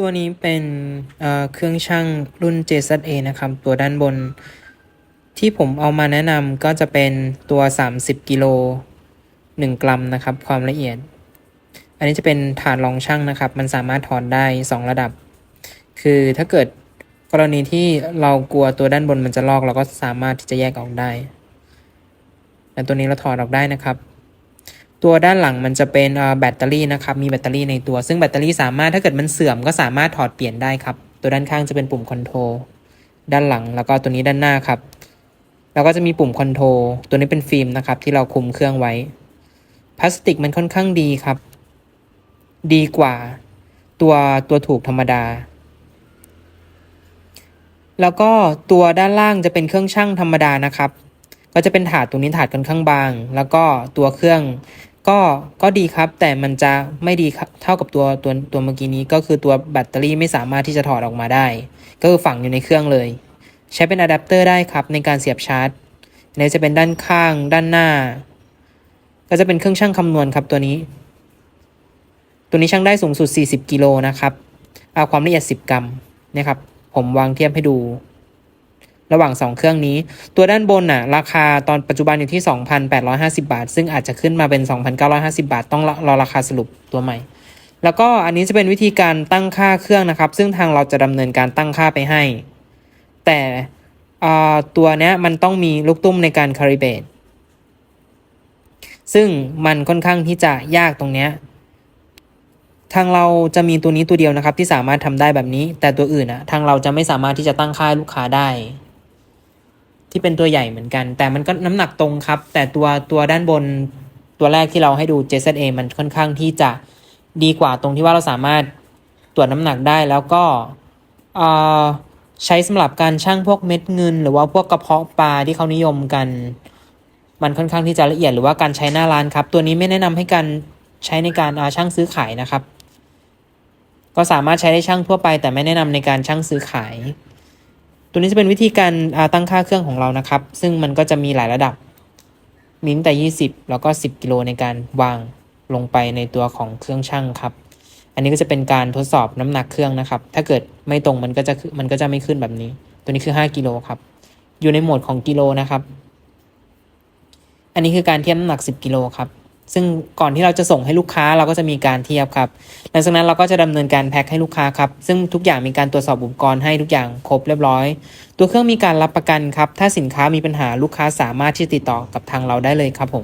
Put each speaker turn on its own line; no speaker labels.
ตัวนี้เป็นเเครื่องช่างรุ่น JZA นะครับ ตัวด้านบน ที่ผมเอามาแนะนำก็จะเป็นตัว 30 กิโล 1 กรัมนะครับ ความละเอียด อันนี้จะเป็นฐานรองช่างนะครับ มันสามารถถอนได้ 2 ระดับ คือถ้าเกิดกรณีที่เรากลัวตัวด้านบนมันจะลอก เราก็สามารถที่จะแยกออกได้และตัวนี้เราถอดออกได้นะครับ ตัวด้านหลังมันจะเป็นแบตเตอรี่นะครับ มีแบตเตอรี่ในตัว ซึ่งแบตเตอรี่สามารถถ้าเกิดมันเสื่อมก็สามารถถอดเปลี่ยนได้ครับ ตัวด้านข้างจะเป็นปุ่มคอนโทรลด้านหลังแล้วก็ตัวนี้ด้านหน้าครับ แล้วก็จะมีปุ่มคอนโทรลตัวนี้เป็นฟิล์มนะครับที่เราคุมเครื่องไว้ พลาสติกมันค่อนข้างดีครับ ดีกว่าตัวตัวถูกธรรมดา แล้วก็ตัวด้านล่างจะเป็นเครื่องช่างธรรมดานะครับ ก็จะเป็นถาดตรงนี้ถาดค่อนข้างบาง แล้วก็ตัวเครื่อง ก็ก็ดีครับ แต่มันจะไม่ดีเท่ากับตัวตัวตัวเมื่อกี้นี้ก็คือตัวแบตเตอรี่ไม่สามารถที่จะถอดออกมาได้ ก็คือฝังอยู่ในเครื่องเลย ใช้เป็นอะแดปเตอร์ได้ครับในการเสียบชาร์จในจะเป็นด้านข้างด้านหน้า ก็จะเป็นเครื่องช่างคำนวณครับตัวนี้ ตัวนี้ช่างได้สูงสุด 40 กิโลนะครับเอาความละเอียด 10 กรัมนะครับ ผมวางเทียบให้ดู ระหว่าง 2 เครื่องนี้ ตัวด้านบนน่ะราคาตอนปัจจุบันอยู่ที่ 2,850 บาท ซึ่งอาจจะขึ้นมาเป็น 2,950 บาท ต้องรอราคาสรุปตัวใหม่ แล้วก็อันนี้จะเป็นวิธีการตั้งค่าเครื่องนะครับ ซึ่งทางเราจะดำเนินการตั้งค่าไปให้ แต่อ่าตัวเนี้ยมันต้องมีลูกตุ้มในการคาลิเบตซึ่งมันค่อนข้างที่จะยากตรงเนี้ยทางเราจะมีตัวนี้ตัวเดียวนะครับที่สามารถทำได้แบบนี้ แต่ตัวอื่นอะทางเราจะไม่สามารถที่จะตั้งค่าลูกค้าได้ ที่เป็นตัวใหญ่เหมือนกัน แต่มันก็น้ำหนักตรงครับ แต่ตัวตัวด้านบนตัวแรกที่เราให้ดู JZA มันค่อนข้างที่จะดีกว่าตรงที่ว่าเราสามารถตรวจน้ำหนักได้แล้วก็เออใช้สำหรับการชั่งพวกเม็ดเงิน หรือว่าพวกกระเพาะปลาที่เขานิยมกัน มันค่อนข้างที่จะละเอียดหรือว่าการใช้หน้าร้านครับ ตัวนี้ไม่แนะนำให้การใช้ในการาช่างซื้อขายนะครับ ก็สามารถใช้ได้ช่างทั่วไป แต่ไม่แนะนำในการช่างซื้อขาย ตัวนี้จะเป็นวิธีการตั้งค่าเครื่องของเรานะครับ ซึ่งมันก็จะมีหลายระดับ มีตั้งแต่ 20 แล้วก็ 10 กิโลในการวางลงไปในตัวของเครื่องช่างครับ อันนี้ก็จะเป็นการทดสอบน้ำหนักเครื่องนะครับ ถ้าเกิดไม่ตรงมันก็จะมันก็จะไม่ขึ้นแบบนี้ ตัวนี้คือ 5 กิโลครับ อยู่ในโหมดของกิโลนะครับ อันนี้คือการเทียบน้ำหนัก 10 กิโลครับ ซึ่งก่อนที่เราจะส่งให้ลูกค้าเราก็จะมีการเทียบครับ หลังจากนั้นเราก็จะดำเนินการแพ็คให้ลูกค้าครับ ซึ่งทุกอย่างมีการตรวจสอบอุปกรณ์ให้ทุกอย่างครบเรียบร้อย ตัวเครื่องมีการรับประกันครับ ถ้าสินค้ามีปัญหาลูกค้าสามารถที่จะติดต่อกับทางเราได้เลยครับผม